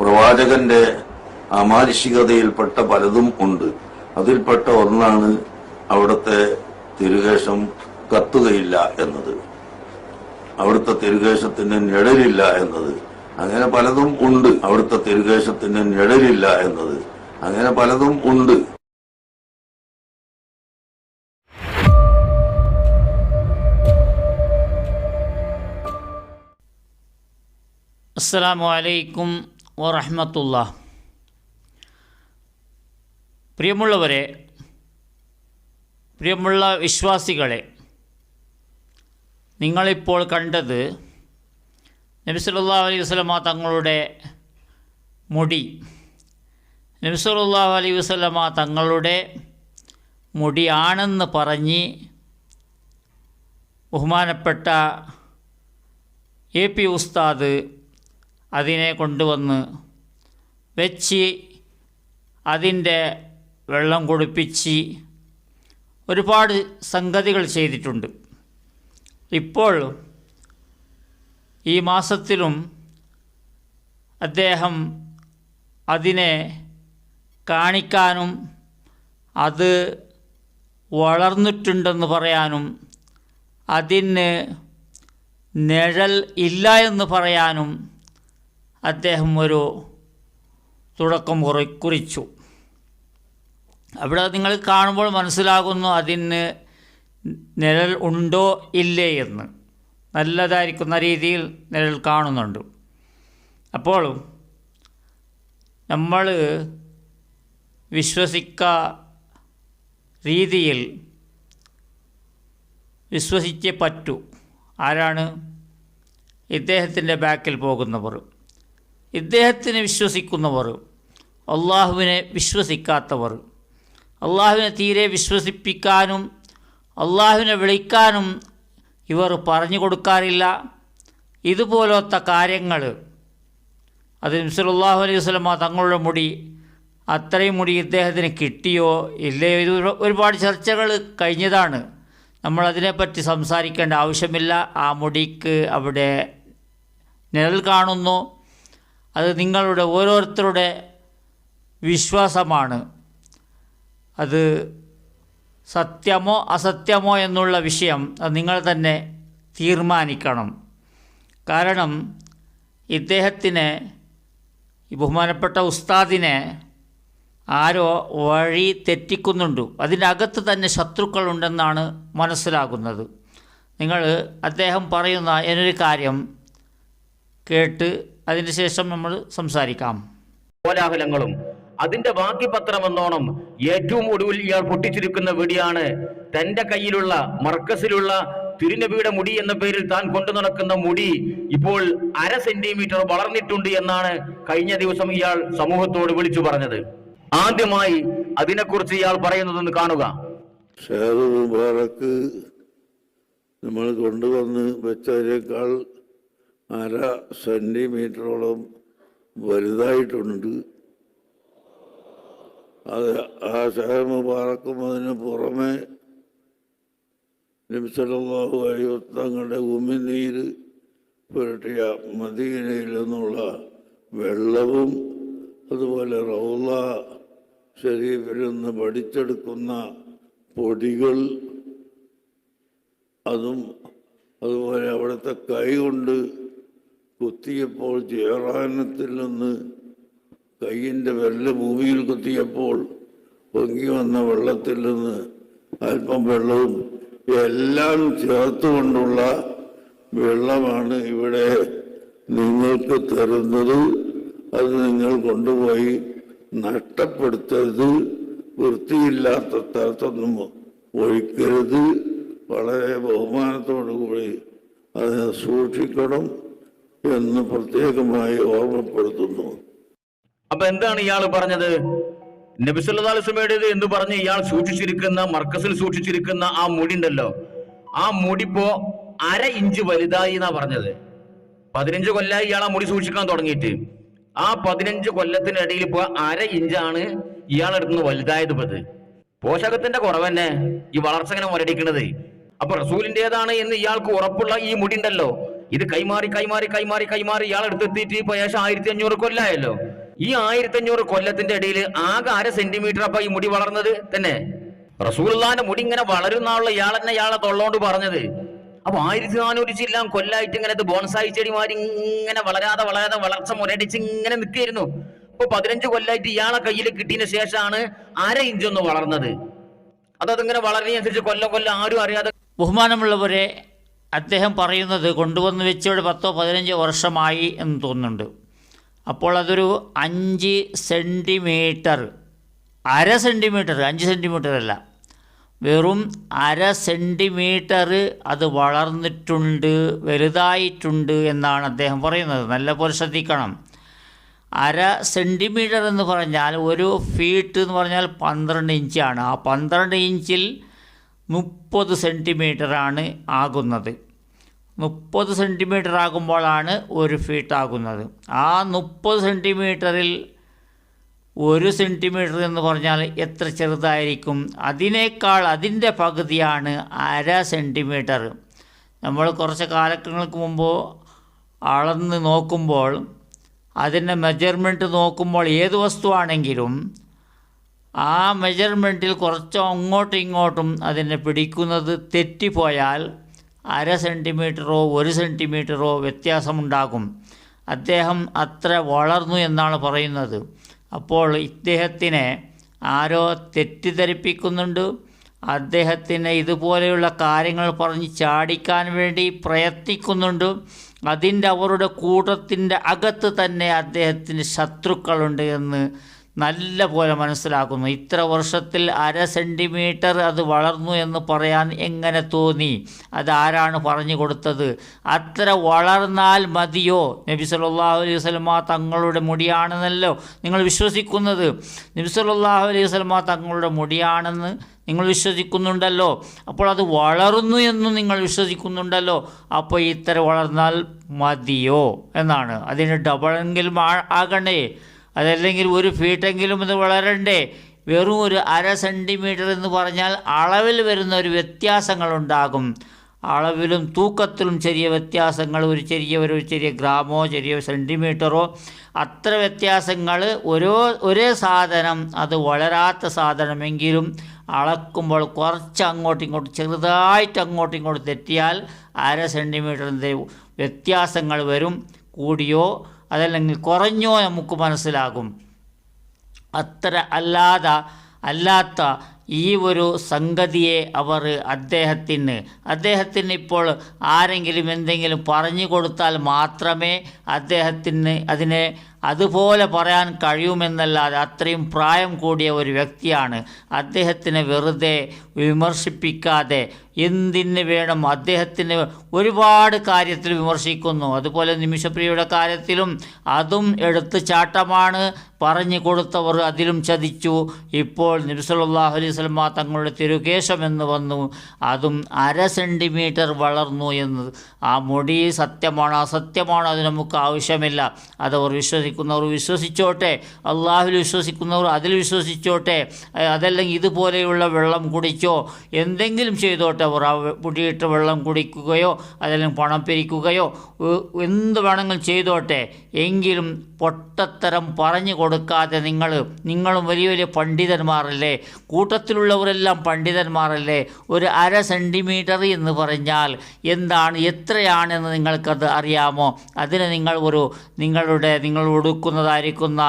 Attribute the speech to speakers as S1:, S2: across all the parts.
S1: പ്രവാചകന്റെ അമാനുഷികതയിൽപ്പെട്ട പലതും ഉണ്ട്. അതിൽപ്പെട്ട ഒന്നാണ് അവിടുത്തെ തിരുകേശം കത്തുകയില്ല എന്നത്. അവിടുത്തെ തിരുകേശത്തിന് നിഴലില്ല എന്നത്. അങ്ങനെ പലതും ഉണ്ട്. അവിടുത്തെ തിരുകേശത്തിന് നിഴലില്ല എന്നത്. അങ്ങനെ പലതും ഉണ്ട്.
S2: അസ്സലാമു അലൈക്കും വറഹമത്തുള്ള പ്രിയമുള്ളവരെ പ്രിയമുള്ള വിശ്വാസികളെ നിങ്ങളിപ്പോൾ കണ്ടത് നബി സല്ലല്ലാഹു അലൈഹി വസല്ലമ തങ്ങളുടെ മുടി നബി സല്ലല്ലാഹു അലൈഹി വസല്ലമ തങ്ങളുടെ മുടിയാണെന്ന് പറഞ്ഞ് ബഹുമാനപ്പെട്ട എ പി ഉസ്താദ് അതിനെ കൊണ്ടുവന്ന് വെച്ച് അതിന്റെ വെള്ളം കുടിപ്പിച്ച് ഒരുപാട് സംഗതികൾ ചെയ്തിട്ടുണ്ട്. ഇപ്പോൾ ഈ മാസത്തിലും അദ്ദേഹം അതിനെ കാണിക്കാനും അത് വളർന്നിട്ടുണ്ടെന്ന് പറയാനും അതിന് നിഴൽ ഇല്ല എന്ന് പറയാനും അദ്ദേഹം ഒരു തുടക്കം കുറി കുറിച്ചു. അവിടെ നിങ്ങൾ കാണുമ്പോൾ മനസ്സിലാകുന്നു അതിന് നിഴൽ ഉണ്ടോ ഇല്ലേ എന്ന്. നല്ലതായിരിക്കുന്ന രീതിയിൽ നിഴൽ കാണുന്നുണ്ട്. അപ്പോൾ നമ്മൾ വിശ്വസിക്ക രീതിയിൽ വിശ്വസിച്ചേ പറ്റൂ. ആരാണ്? ഇദ്ദേഹത്തിന്റെ ബാക്കിൽ പോകുന്നവർ. ഇദ്ദേഹത്തിനെ വിശ്വസിക്കുന്നവർ അള്ളാഹുവിനെ വിശ്വസിക്കാത്തവർ അള്ളാഹുവിനെ തീരെ വിശ്വസിപ്പിക്കാനും അള്ളാഹുവിനെ വിളിക്കാനും ഇവർ പറഞ്ഞു കൊടുക്കാറില്ല. ഇതുപോലത്തെ കാര്യങ്ങൾ അത് നബ്സലാഹു അലൈഹി വസ്ലമ തങ്ങളുടെ മുടി അത്രയും മുടി ഇദ്ദേഹത്തിന് കിട്ടിയോ ഇല്ലയോ ഇത് ഒരുപാട് ചർച്ചകൾ കഴിഞ്ഞതാണ്. നമ്മളതിനെപ്പറ്റി സംസാരിക്കേണ്ട ആവശ്യമില്ല. ആ മുടിക്ക് അവിടെ നിഴൽ കാണുന്നു. അത് നിങ്ങളുടെ ഓരോരുത്തരുടെ വിശ്വാസമാണ്. അത് സത്യമോ അസത്യമോ എന്നുള്ള വിഷയം അത് നിങ്ങൾ തന്നെ തീർമാനിക്കണം കാരണം ഇദ്ദേഹത്തിന് ഈ ബഹുമാനപ്പെട്ട ഉസ്താദിനെ ആരോ വഴി തെറ്റിക്കുന്നുണ്ട്. അതിന്റെ അകത്ത് തന്നെ ശത്രുക്കളുണ്ടെന്നാണ് മനസ്സിലാകുന്നത്. നിങ്ങൾ അദ്ദേഹം പറയുന്ന എന്നൊരു കാര്യം കേട്ട് അതിന് ശേഷം നമ്മൾ സംസാരിക്കാം.
S3: കോലാഹലങ്ങളും അതിന്റെ ബാക്കി പത്രം എന്നോണം ഏറ്റവും ഒടുവിൽ ഇയാൾ പൊട്ടിച്ചിരിക്കുന്ന വെടിയാണ് തന്റെ കയ്യിലുള്ള മർക്കസിലുള്ള തിരുനബിയുടെ മുടി എന്ന പേരിൽ താൻ കൊണ്ടു നടക്കുന്ന മുടി ഇപ്പോൾ അര സെന്റിമീറ്റർ വളർന്നിട്ടുണ്ട് എന്നാണ് കഴിഞ്ഞ ദിവസം ഇയാൾ സമൂഹത്തോട് വിളിച്ചു പറഞ്ഞത്. ആദ്യമായി അതിനെക്കുറിച്ച് ഇയാൾ പറയുന്നതെന്ന് കാണുക.
S1: മുബാറക്ക് നമ്മൾ കൊണ്ടുവന്ന് വെച്ചതിനേക്കാൾ അര സെന്റിമീറ്ററോളം വലുതായിട്ടുണ്ട്. അത് ആ ഷേർ മുബാറക്കും അതിന് പുറമെ നബിസലാഹു അലൈഹി തങ്ങളുടെ ഉമിനീര് പുരട്ടിയ മദീനയിൽ നിന്നുള്ള വെള്ളവും അതുപോലെ റൗള ഷരീഫിൽ നിന്ന് പഠിച്ചെടുക്കുന്ന പൊടികൾ അതും അതുപോലെ അവിടുത്തെ കൈ കൊണ്ട് കുത്തിയപ്പോൾ ജയറാനത്തിൽ നിന്ന് കയ്യിന്റെ വെല്ല ഭൂമിയിൽ കുത്തിയപ്പോൾ പൊങ്ങി വന്ന വെള്ളത്തിൽ നിന്ന് അല്പം വെള്ളവും എല്ലാം ചേർത്തുകൊണ്ടുള്ള വെള്ളമാണ് ഇവിടെ നിങ്ങൾക്ക് തരുന്നത്. അത് നിങ്ങൾ കൊണ്ടുപോയി നഷ്ടപ്പെടുത്തരുത്. വൃത്തിയില്ലാത്ത സ്ഥലത്തൊന്നും ഒഴിക്കരുത്. വളരെ ബഹുമാനത്തോടു കൂടി അതിനെ സൂക്ഷിക്കണം. എന്ന് പ്രത്യേകമായി ഓർമ്മപ്പെടുത്തുന്നു.
S3: അപ്പൊ എന്താണ് ഇയാൾ പറഞ്ഞത്? നബിസുല്ലാസ്മയുടേത് എന്ന് പറഞ്ഞ് ഇയാൾ സൂക്ഷിച്ചിരിക്കുന്ന മർക്കസിൽ സൂക്ഷിച്ചിരിക്കുന്ന ആ മുടി ഉണ്ടല്ലോ. ആ മുടിപ്പോ അര ഇഞ്ച് വലുതായി എന്നാ പറഞ്ഞത്. പതിനഞ്ച് കൊല്ലായി ഇയാൾ ആ മുടി സൂക്ഷിക്കാൻ തുടങ്ങിയിട്ട്. ആ പതിനഞ്ച് കൊല്ലത്തിനിടയിൽ ഇപ്പൊ അര ഇഞ്ചാണ് ഇയാളെടുത്തുനിന്ന് വലുതായത് ഇപ്പത് പോഷകത്തിന്റെ കുറവ് തന്നെ ഈ വളർച്ച ഇങ്ങനെ മുരടിക്കണത്. അപ്പൊ റസൂലിന്റേതാണ് എന്ന് ഇയാൾക്ക് ഉറപ്പുള്ള ഈ മുടി ഉണ്ടല്ലോ. ഇത് കൈമാറി കൈമാറി കൈമാറി കൈമാറി ഇയാൾ എടുത്തെത്തിയിട്ട് ഇപ്പൊ ഏകദേശം ആയിരത്തി അഞ്ഞൂറ് കൊല്ലായല്ലോ. ഈ ആയിരത്തി അഞ്ഞൂറ് കൊല്ലത്തിന്റെ ഇടയിൽ ആകെ അര സെന്റിമീറ്റർ അപ്പൊ ഈ മുടി വളർന്നത് തന്നെ. റസൂൽദാന്റെ മുടി ഇങ്ങനെ വളരുന്നാളുള്ള ഇയാൾ തന്നെ ഇയാളെ തൊള്ളോണ്ട് പറഞ്ഞത്. അപ്പൊ ആയിരത്തി നാനൂറ് ചില്ലാം കൊല്ലായിട്ട് ഇങ്ങനെ ബോൺസായി ചെടിമാരി ഇങ്ങനെ വളരാതെ വളരാതെ വളർച്ച മുരടിച്ച് ഇങ്ങനെ നിൽക്കുകയായിരുന്നു. ഇപ്പൊ പതിനഞ്ച് കൊല്ലായിട്ട് ഇയാളെ കയ്യിൽ കിട്ടിയതിന് ശേഷമാണ് അര ഇഞ്ചൊന്ന് വളർന്നത്. അതതിങ്ങനെ വളരുന്നതിനനുസരിച്ച് കൊല്ലം കൊല്ലം ആരും അറിയാതെ
S2: ബഹുമാനമുള്ളവരെ അദ്ദേഹം പറയുന്നത് കൊണ്ടുവന്ന് വെച്ചവിടെ പത്തോ പതിനഞ്ചോ വർഷമായി എന്ന് തോന്നുന്നുണ്ട്. അപ്പോൾ അതൊരു അഞ്ച് സെന്റിമീറ്റർ അര സെന്റിമീറ്റർ അഞ്ച് സെന്റിമീറ്റർ അല്ല. വെറും അര സെന്റിമീറ്റർ അത് വളർന്നിട്ടുണ്ട് വലുതായിട്ടുണ്ട് എന്നാണ് അദ്ദേഹം പറയുന്നത്. നല്ല പോലെ ശ്രദ്ധിക്കണം. അര സെന്റിമീറ്റർ എന്ന് പറഞ്ഞാൽ ഒരു ഫീറ്റ് എന്ന് പറഞ്ഞാൽ പന്ത്രണ്ട് ഇഞ്ചാണ്. ആ പന്ത്രണ്ട് ഇഞ്ചിൽ മുപ്പത് സെന്റിമീറ്ററാണ് ആകുന്നത്. മുപ്പത് സെന്റിമീറ്റർ ആകുമ്പോഴാണ് ഒരു ഫീറ്റ് ആകുന്നത്. ആ മുപ്പത് സെന്റിമീറ്ററിൽ ഒരു സെന്റിമീറ്റർ എന്ന് പറഞ്ഞാൽ എത്ര ചെറുതായിരിക്കും? അതിനേക്കാൾ അതിന്റെ പകുതിയാണ് അര സെന്റിമീറ്റർ നമ്മൾ കുറച്ച് കാലങ്ങൾക്ക് മുമ്പ് അളന്ന് നോക്കുമ്പോൾ അതിന്റെ മെജർമെന്റ് നോക്കുമ്പോൾ ഏത് വസ്തുവാണെങ്കിലും ആ മെജർമെന്റിൽ കുറച്ച് അങ്ങോട്ടും ഇങ്ങോട്ടും അതിനെ പിടിക്കുന്നത് തെറ്റിപ്പോയാൽ അര സെന്റിമീറ്ററോ ഒരു സെന്റിമീറ്ററോ വ്യത്യാസമുണ്ടാകും. അദ്ദേഹം അത്ര വളർന്നു എന്നാണ് പറയുന്നത്. അപ്പോൾ ഇദ്ദേഹത്തിനെ ആരോ തെറ്റിദ്ധരിപ്പിക്കുന്നുണ്ട്. അദ്ദേഹത്തിന് ഇതുപോലെയുള്ള കാര്യങ്ങൾ പറഞ്ഞ് ചാടിക്കാൻ വേണ്ടി പ്രയത്നിക്കുന്നുണ്ട്. അതിന്റെ അവരുടെ കൂട്ടത്തിന്റെ അകത്ത് തന്നെ അദ്ദേഹത്തിന് ശത്രുക്കളുണ്ട് എന്ന് നല്ല പോലെ മനസ്സിലാക്കുന്നു. ഇത്ര വർഷത്തിൽ അര സെന്റിമീറ്റർ അത് വളർന്നു എന്ന് പറയാൻ എങ്ങനെ തോന്നി? അതാരാണ് പറഞ്ഞു കൊടുത്തത്? അത്ര വളർന്നാൽ മതിയോ? നബി സല്ലല്ലാഹു അലൈഹി വസല്ലമ തങ്ങളുടെ മുടിയാണെന്നല്ലോ നിങ്ങൾ വിശ്വസിക്കുന്നത്. നബി സല്ലല്ലാഹു അലൈഹി വസല്ലമ തങ്ങളുടെ മുടിയാണെന്ന് നിങ്ങൾ വിശ്വസിക്കുന്നുണ്ടല്ലോ. അപ്പോൾ അത് വളർന്നു എന്നും നിങ്ങൾ വിശ്വസിക്കുന്നുണ്ടല്ലോ. അപ്പോൾ ഇത്ര വളർന്നാൽ മതിയോ? എന്നാണ്. അതിന് ഡബിളെങ്കിലും ആകണേ. അതല്ലെങ്കിൽ ഒരു ഫീറ്റെങ്കിലും ഇത് വളരണ്ടേ? വെറും ഒരു അര സെന്റിമീറ്റർ എന്ന് പറഞ്ഞാൽ അളവിൽ വരുന്ന ഒരു വ്യത്യാസങ്ങളുണ്ടാകും. അളവിലും തൂക്കത്തിലും ചെറിയ വ്യത്യാസങ്ങൾ ഒരു ചെറിയ ഒരു ചെറിയ ഗ്രാമോ ചെറിയ സെന്റിമീറ്ററോ അത്ര വ്യത്യാസങ്ങൾ ഓരോ ഒരേ സാധനം അത് വളരാത്ത സാധനമെങ്കിലും അളക്കുമ്പോൾ കുറച്ച് അങ്ങോട്ടും ഇങ്ങോട്ട് ചെറുതായിട്ട് അങ്ങോട്ടും ഇങ്ങോട്ട് തെറ്റിയാൽ അര സെന്റിമീറ്ററിന്റെ വ്യത്യാസങ്ങൾ വരും. കൂടിയോ? അതല്ലെങ്കിൽ കുറഞ്ഞോ നമുക്ക് മനസ്സിലാകും. അത്ര അല്ലാതെ അല്ലാത്ത ഈ ഒരു സംഗതിയെ അവർ അദ്ദേഹത്തിന് അദ്ദേഹത്തിന് ഇപ്പോൾ ആരെങ്കിലും എന്തെങ്കിലും പറഞ്ഞു കൊടുത്താൽ മാത്രമേ അദ്ദേഹത്തിന് അതിനെ അതുപോലെ പറയാൻ കഴിയുമെന്നല്ലാതെ അത്രയും പ്രായം കൂടിയ ഒരു വ്യക്തിയാണ്. അദ്ദേഹത്തിനെ വെറുതെ വിമർശിപ്പിക്കാതെ എന്തിന് വേണം? അദ്ദേഹത്തിന് ഒരുപാട് കാര്യത്തിൽ വിമർശിക്കുന്നു. അതുപോലെ നിമിഷപ്രിയയുടെ കാര്യത്തിലും അതും എടുത്ത് ചാട്ടമാണ് പറഞ്ഞു കൊടുത്തവർ അതിലും ചതിച്ചു. ഇപ്പോൾ നബിസല്ലാഹു അലൈഹി സ്വലമ തങ്ങളുടെ തിരുകേശം എന്ന് വന്നു. അതും അര സെന്റിമീറ്റർ വളർന്നു എന്നത് ആ മുടി സത്യമാണോ? അസത്യമാണോ? അത് നമുക്ക് ആവശ്യമില്ല. അതവർ വിശ്വസിക്കുന്നവർ വിശ്വസിച്ചോട്ടെ. അള്ളാഹുൽ വിശ്വസിക്കുന്നവർ അതിൽ വിശ്വസിച്ചോട്ടെ. അതല്ലെങ്കിൽ ഇതുപോലെയുള്ള വെള്ളം കുടിച്ചോ? എന്തെങ്കിലും ചെയ്തോട്ടെ. ആ മുടിയിട്ട് വെള്ളം കുടിക്കുകയോ അതല്ലെങ്കിൽ പണം പിരിക്കുകയോ എന്ത് വേണമെങ്കിലും ചെയ്തോട്ടെ. എങ്കിലും പൊട്ടത്തരം പറഞ്ഞു കൊടുക്കാതെ നിങ്ങൾ നിങ്ങളും വലിയ വലിയ പണ്ഡിതന്മാരല്ലേ? കൂട്ടത്തിലുള്ളവരെല്ലാം പണ്ഡിതന്മാരല്ലേ? ഒരു അര സെന്റിമീറ്റർ എന്ന് പറഞ്ഞാൽ എന്താണ്? എത്രയാണെന്ന് നിങ്ങൾക്കത് അറിയാമോ? അതിന് നിങ്ങൾ ഒരു നിങ്ങളുടെ നിങ്ങൾ ഉടുക്കുന്നതായിരിക്കുന്ന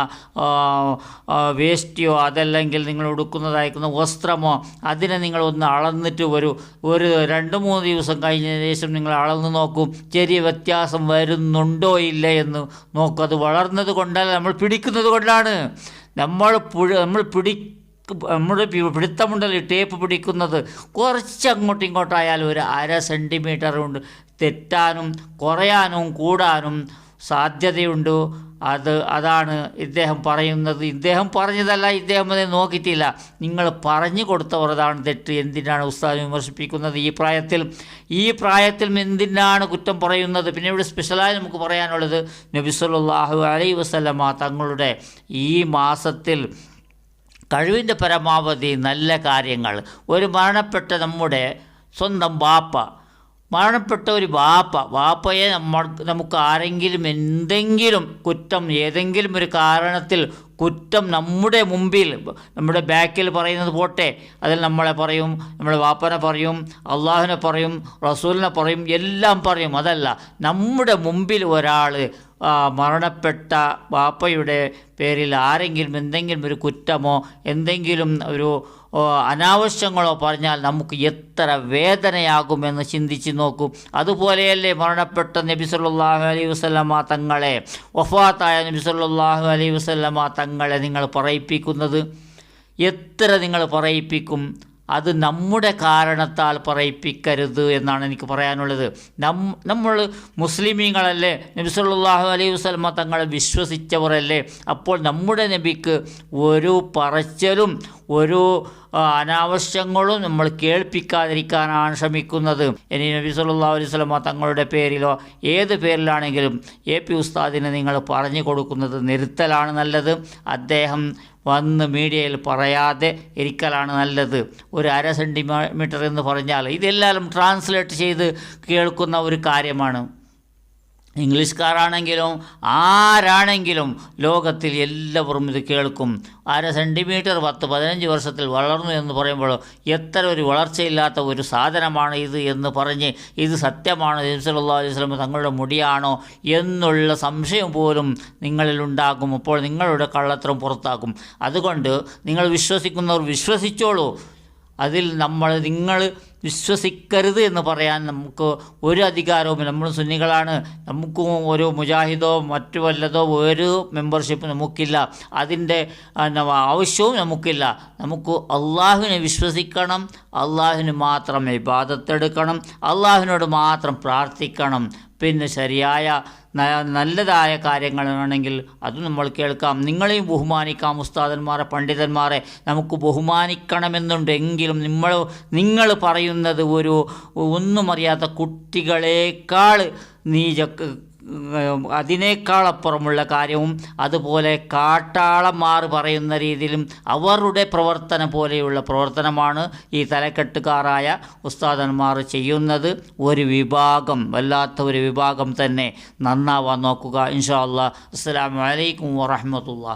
S2: വേസ്റ്റിയോ അതല്ലെങ്കിൽ നിങ്ങൾ ഉടുക്കുന്നതായിരിക്കുന്ന വസ്ത്രമോ അതിനെ നിങ്ങൾ ഒന്ന് അളന്നിട്ട് ഒരു ഒരു രണ്ട് മൂന്ന് ദിവസം കഴിഞ്ഞതിന് ശേഷം നിങ്ങൾ അളന്ന് നോക്കും. ചെറിയ വ്യത്യാസം വരുന്നുണ്ടോ ഇല്ല എന്ന് നോക്കും. അത് വളർന്നത് കൊണ്ടല്ല നമ്മൾ പിടിക്കുന്നത് കൊണ്ടാണ്. നമ്മൾ നമ്മൾ പിടി നമ്മുടെ പിടുത്തമുണ്ടല്ലോ ടേപ്പ് പിടിക്കുന്നത്. കുറച്ച് അങ്ങോട്ടും ഇങ്ങോട്ടായാലും ഒരു അര സെന്റിമീറ്റർ കൊണ്ട് തെറ്റാനും കുറയാനും കൂടാനും സാധ്യതയുണ്ട്. അത് അതാണ് ഇദ്ദേഹം പറയുന്നത്. ഇദ്ദേഹം പറഞ്ഞതല്ല ഇദ്ദേഹം അത് നോക്കിയിട്ടില്ല. നിങ്ങൾ പറഞ്ഞു കൊടുത്തവർ അതാണ് തെറ്റ്. എന്തിനാണ് ഉസ്താദ് വിമർശിപ്പിക്കുന്നത്? ഈ പ്രായത്തിൽ ഈ പ്രായത്തിൽ എന്തിനാണ് കുറ്റം പറയുന്നത്? പിന്നെ ഇവിടെ സ്പെഷ്യലായി നമുക്ക് പറയാനുള്ളത് നബി സല്ലല്ലാഹു അലൈഹി വസല്ലമ തങ്ങളുടെ ഈ മാസത്തിൽ കഴിവിന്റെ പരമാവധി നല്ല കാര്യങ്ങൾ. ഒരു മരണപ്പെട്ട നമ്മുടെ സ്വന്തം ബാപ്പ മരണപ്പെട്ട ഒരു വാപ്പ വാപ്പയെ നമ്മൾ നമുക്ക് ആരെങ്കിലും എന്തെങ്കിലും കുറ്റം ഏതെങ്കിലും ഒരു കാരണത്തിൽ കുറ്റം നമ്മുടെ മുമ്പിൽ നമ്മുടെ ബാക്കിൽ പറയുന്നത് പോട്ടെ. അതിൽ നമ്മളെ പറയും നമ്മുടെ വാപ്പനെ പറയും അള്ളാഹുവിനെ പറയും റസൂലിനെ പറയും എല്ലാം പറയും. അതല്ല നമ്മുടെ മുമ്പിൽ ഒരാൾ മരണപ്പെട്ട വാപ്പയുടെ പേരിൽ ആരെങ്കിലും എന്തെങ്കിലും ഒരു കുറ്റമോ എന്തെങ്കിലും ഒരു അനാവശ്യങ്ങളോ പറഞ്ഞാൽ നമുക്ക് എത്ര വേദനയാകുമെന്ന് ചിന്തിച്ച് നോക്കും. അതുപോലെയല്ലേ മരണപ്പെട്ട നബി സല്ലല്ലാഹു അലൈഹി വസല്ലമ തങ്ങളെ. വഫാത്തായ നബി സല്ലല്ലാഹു അലൈഹി വസല്ലമ തങ്ങളെ നിങ്ങൾ പറയിപ്പിക്കുന്നത്? എത്ര നിങ്ങൾ പറയിപ്പിക്കും? അത് നമ്മുടെ കാരണത്താൽ പറയിപ്പിക്കരുത് എന്നാണ് എനിക്ക് പറയാനുള്ളത്. നം നമ്മൾ മുസ്ലിമീങ്ങളല്ലേ? നബി സല്ലല്ലാഹു അലൈഹി വസല്ലമ തങ്ങളെ വിശ്വസിച്ചവരല്ലേ? അപ്പോൾ നമ്മുടെ നബിക്ക് ഒരു പറച്ചലും ഒരു അനാവശ്യങ്ങളും നമ്മൾ കേൾപ്പിക്കാതിരിക്കാനാണ് ശ്രമിക്കുന്നത്. ഇനി നബി സല്ലല്ലാഹു അലൈഹി വസല്ലമ തങ്ങളുടെ പേരിലോ ഏത് പേരിലാണെങ്കിലും എ പി ഉസ്താദിന് നിങ്ങൾ പറഞ്ഞു കൊടുക്കുന്നത് നിർത്തലാണ് നല്ലത്. അദ്ദേഹം വന്ന് മീഡിയയിൽ പറയാതെ ഇരിക്കലാണ് നല്ലത്. ഒരു അര സെന്റിമീറ്റർ എന്ന് പറഞ്ഞാൽ ഇതെല്ലാം ട്രാൻസ്ലേറ്റ് ചെയ്ത് കേൾക്കുന്ന ഒരു കാര്യമാണ്. ഇംഗ്ലീഷുകാരാണെങ്കിലും ആരാണെങ്കിലും ലോകത്തിൽ എല്ലാവരും ഇത് കേൾക്കും. അര സെന്റിമീറ്റർ പത്ത് പതിനഞ്ച് വർഷത്തിൽ വളർന്നു എന്ന് പറയുമ്പോൾ എത്ര ഒരു വളർച്ചയില്ലാത്ത ഒരു സാധനമാണ് ഇത് എന്ന് പറഞ്ഞ് ഇത് സത്യമാണ് സല്ലല്ലാഹു അലൈഹി സ്വലം തങ്ങളുടെ മുടിയാണോ എന്നുള്ള സംശയം പോലും നിങ്ങളിൽ ഉണ്ടാകും. അപ്പോൾ നിങ്ങളുടെ കള്ളത്തരം പുറത്താക്കും അതുകൊണ്ട് നിങ്ങൾ വിശ്വസിക്കുന്നവർ വിശ്വസിച്ചോളൂ. അതിൽ നമ്മൾ നിങ്ങൾ വിശ്വസിക്കരുത് എന്ന് പറയാൻ നമുക്ക് ഒരു അധികാരവും നമ്മൾ സുന്നികളാണ്. നമുക്കും ഒരു മുജാഹിദോ മറ്റു വല്ലതോ ഒരു മെമ്പർഷിപ്പ് നമുക്കില്ല. അതിന്റെ ആവശ്യവും നമുക്കില്ല. നമുക്ക് അള്ളാഹുവിനെ വിശ്വസിക്കണം. അള്ളാഹുവിന് മാത്രം ഇബാദത്തെടുക്കണം. അള്ളാഹുവിനോട് മാത്രം പ്രാർത്ഥിക്കണം. പിന്നെ ശരിയായ നല്ലതായ കാര്യങ്ങളാണെങ്കിൽ അത് നമ്മൾ കേൾക്കാം. നിങ്ങളെയും ബഹുമാനിക്കാം ഉസ്താദന്മാരെ പണ്ഡിതന്മാരെ. നമുക്ക് ബഹുമാനിക്കണമെന്നുണ്ടെങ്കിലും നമ്മൾ നിങ്ങൾ പറയുന്നത് ഒരു ഒന്നും അറിയാത്ത കുട്ടികളേക്കാൾ നീച അതിനേക്കാൾ അപ്പുറമുള്ള കാര്യവും അതുപോലെ കാട്ടാളന്മാർ പറയുന്ന രീതിയിലും അവരുടെ പ്രവർത്തനം പോലെയുള്ള പ്രവർത്തനമാണ് ഈ തലക്കെട്ടുകാരായ ഉസ്താദന്മാർ ചെയ്യുന്നത്. ഒരു വിഭാഗം വല്ലാത്ത ഒരു വിഭാഗം തന്നെ നന്നാവാൻ നോക്കുക. ഇൻഷാ അല്ലാ അസ്സാം അലൈക്കും വറഹ്മത്തുള്ളാഹി.